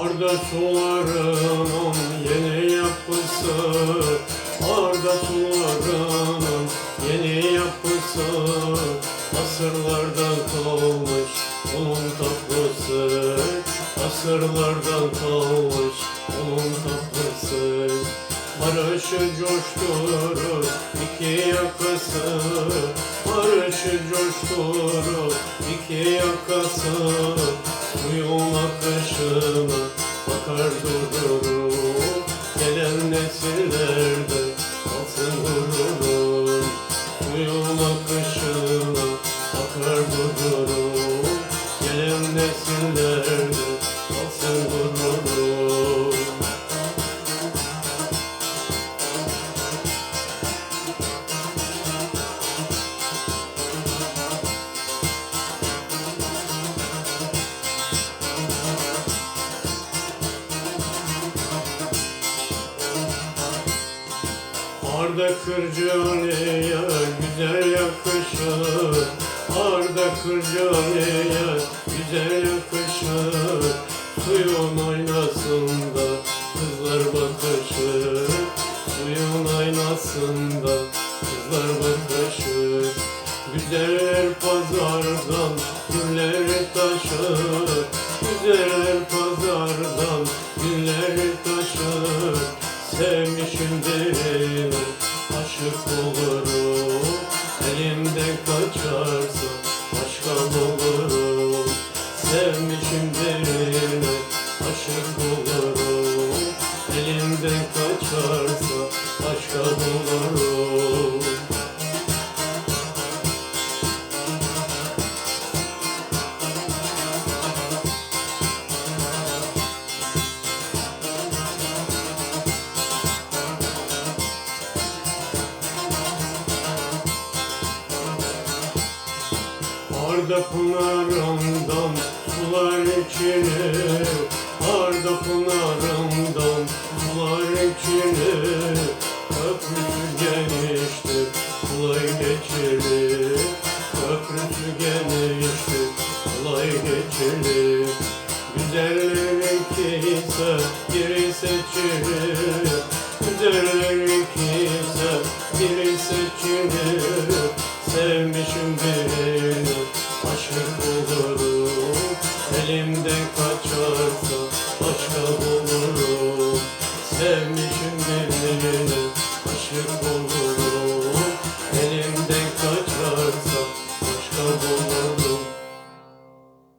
Arda sularının yeni yapısı. Arda sularının yeni yapısı. Asırlardan kalmış onun tatlısı. Asırlardan kalmış onun tatlısı. Barışı coşturur iki yakası. Barışı coşturur iki yakası. Suyun akışına Gelen nesillerde alsın gururun Arda Kırcane'ye güzel yakışır. Arda Kırcane'ye güzel yakışır Suyun aynasında kızlar bakışır Suyun aynasında kızlar bakışır Güzeller pazardan gülleri taşır Güzeller pazardan gülleri taşır Sevmişim birine aşık olurum Arda pınarından sular içine geçilir Köprüsü geniştir kolay geçilir. Güzeller ikiyse biri seçilir